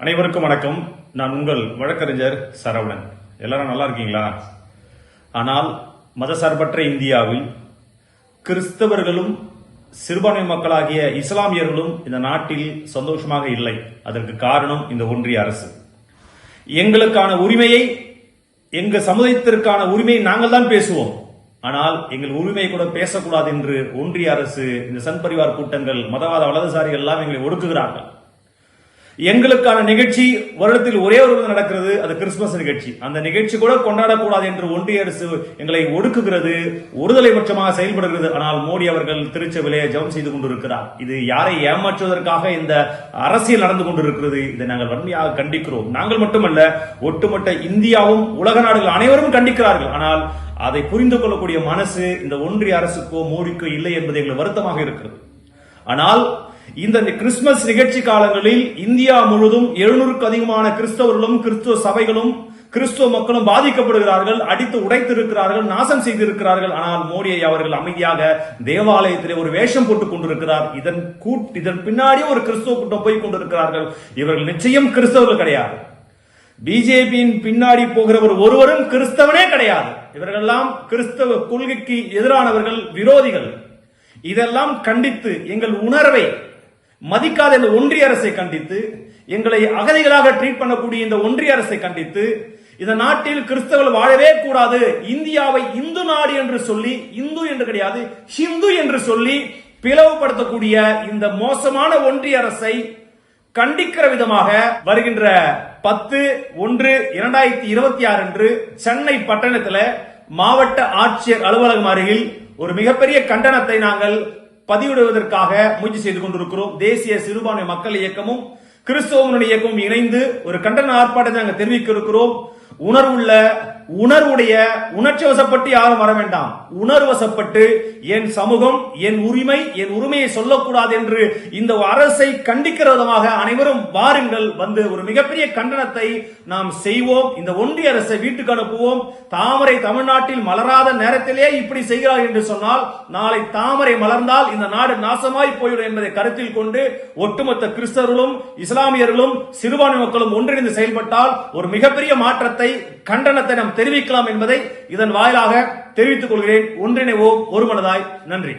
அனைவருக்கும் வணக்கம். நான் உங்கள் வழக்கறிஞர் சரவணன். எல்லாரும் நல்லா இருக்கீங்களா? ஆனால் மதசார்பற்ற இந்தியாவில் கிறிஸ்தவர்களும் சிறுபான்மை மக்களாகிய இஸ்லாமியர்களும் இந்த நாட்டில் சந்தோஷமாக இல்லை. அதற்கு காரணம் இந்த ஒன்றிய அரசு. எங்களுக்கான உரிமையை எங்க சமுதாயத்திற்கான உரிமையை நாங்கள் தான் பேசுவோம். ஆனால் எங்கள் உரிமையை கூட பேசக்கூடாது என்று ஒன்றிய அரசு இந்த சன் பரிவார் கூட்டங்கள் மதவாத வலதுசாரிகள் எல்லாம் எங்களை ஒடுக்குகிறார்கள். எங்களுக்கான நிகழ்ச்சி வருடத்தில் ஒரே ஒரு நடக்கிறது அது கிறிஸ்துமஸ் நிகழ்ச்சி. அந்த நிகழ்ச்சி கூட கொண்டாடக்கூடாது என்று ஒன்றிய அரசு எங்களை ஒடுக்குகிறது ஒருதலை பட்சமாக செயல்படுகிறது. ஆனால் மோடி அவர்கள் திருச்செவிலே ஜபம் செய்து கொண்டிருக்கிறார். இது யாரை ஏமாற்றுவதற்காக இந்த அரசியல் நடந்து கொண்டிருக்கிறது இதை நாங்கள் வன்மையாக கண்டிக்கிறோம். நாங்கள் மட்டுமல்ல ஒட்டுமொத்த இந்தியாவும் உலக நாடுகள் அனைவரும் கண்டிக்கிறார்கள். ஆனால் அதை புரிந்து கொள்ளக்கூடிய மனசு இந்த ஒன்றிய அரசுக்கோ மோடிக்கோ இல்லை என்பது எங்களுக்கு வருத்தமாக இருக்கிறது. ஆனால் இந்த கிறிஸ்துமஸ் நிகழ்ச்சி காலங்களில் இந்தியா முழுவதும் எழுநூறுக்கு அதிகமான கிறிஸ்தவர்களும் கிறிஸ்துவ சபைகளும் கிறிஸ்துவ மக்களும் பாதிக்கப்படுகிறார்கள் அடித்து உடைத்திருக்கிறார்கள் நாசம் செய்திருக்கிறார்கள். ஆனால் மோடியை அவர்கள் அமைதியாக தேவாலயத்திலே ஒரு வேஷம் போட்டுக் கொண்டிருக்கிறார். இதன் கூட் இதன் பின்னாடியே ஒரு கிறிஸ்துவ கூட்டம் போய் கொண்டிருக்கிறார்கள். இவர்கள் நிச்சயம் கிறிஸ்தவர்கள் கிடையாது. பிஜேபியின் பின்னாடி போகிறவர் ஒருவரும் கிறிஸ்தவனே கிடையாது. இவர்களெல்லாம் கிறிஸ்தவ கொள்கைக்கு எதிரானவர்கள் விரோதிகள். இதெல்லாம் கண்டித்து எங்கள் உணர்வை மதிக்காத இந்த ஒன்றிய அரசை கண்டித்து எங்களை அகதிகளாக ட்ரீட் பண்ணக்கூடிய இந்த ஒன்றிய அரசை கண்டித்து இந்த நாட்டில் கிறிஸ்தவர்கள் வாழவே கூடாது இந்தியாவை இந்து நாடு என்று சொல்லி இந்து என்று கிடையாது ஹிந்து என்று சொல்லி பிளவுபடுத்தக்கூடிய இந்த மோசமான ஒன்றிய அரசை கண்டிக்கிற விதமாக வருகின்ற பத்து ஒன்று இரண்டாயிரத்தி இருபத்தி ஆறு அன்று சென்னை பட்டணத்தில் மாவட்ட ஆட்சியர் அலுவலகம் அருகில் ஒரு மிகப்பெரிய கண்டனத்தை நாங்கள் பதிவிடுவதற்காக முயற்சி செய்து கொண்டிருக்கிறோம். தேசிய சிறுபான்மை மக்கள் இயக்கமும் கிறிஸ்தவனுடைய இயக்கமும் இணைந்து ஒரு கண்டன ஆர்ப்பாட்டத்தை நாங்கள் தெரிவிக்க இருக்கிறோம். உணர்வுள்ள உணர்வுடைய உணர்ச்சி வசப்பட்டு யாரும் வர வேண்டாம். உணர்வசப்பட்டு என் சமூகம் என் உரிமை என் உரிமையை சொல்லக்கூடாது என்று இந்த அரசை கண்டிக்கிற விதமாக அனைவரும் வாருங்கள். வந்து ஒரு மிகப்பெரிய கண்டனத்தை நாம் செய்வோம். இந்த ஒன்றிய அரசை வீட்டுக்கு அனுப்புவோம். தாமரை தமிழ்நாட்டில் மலராத நேரத்திலே இப்படி செய்கிறார் என்று சொன்னால் நாளை தாமரை மலர்ந்தால் இந்த நாடு நாசமாய் போய்விடும் என்பதை கருத்தில் கொண்டு ஒட்டுமொத்த கிறிஸ்தவர்களும் இஸ்லாமியர்களும் சிறுபான்மை மக்களும் ஒன்றிணைந்து செயல்பட்டால் ஒரு மிகப்பெரிய மாற்றத்தை கண்டனத்தை நாம் தெரிவிக்கலாம் என்பதை இதன் வாயிலாக தெரிவித்துக் கொள்கிறேன். ஒன்றிணைவோம். ஒருமனதாய். நன்றி.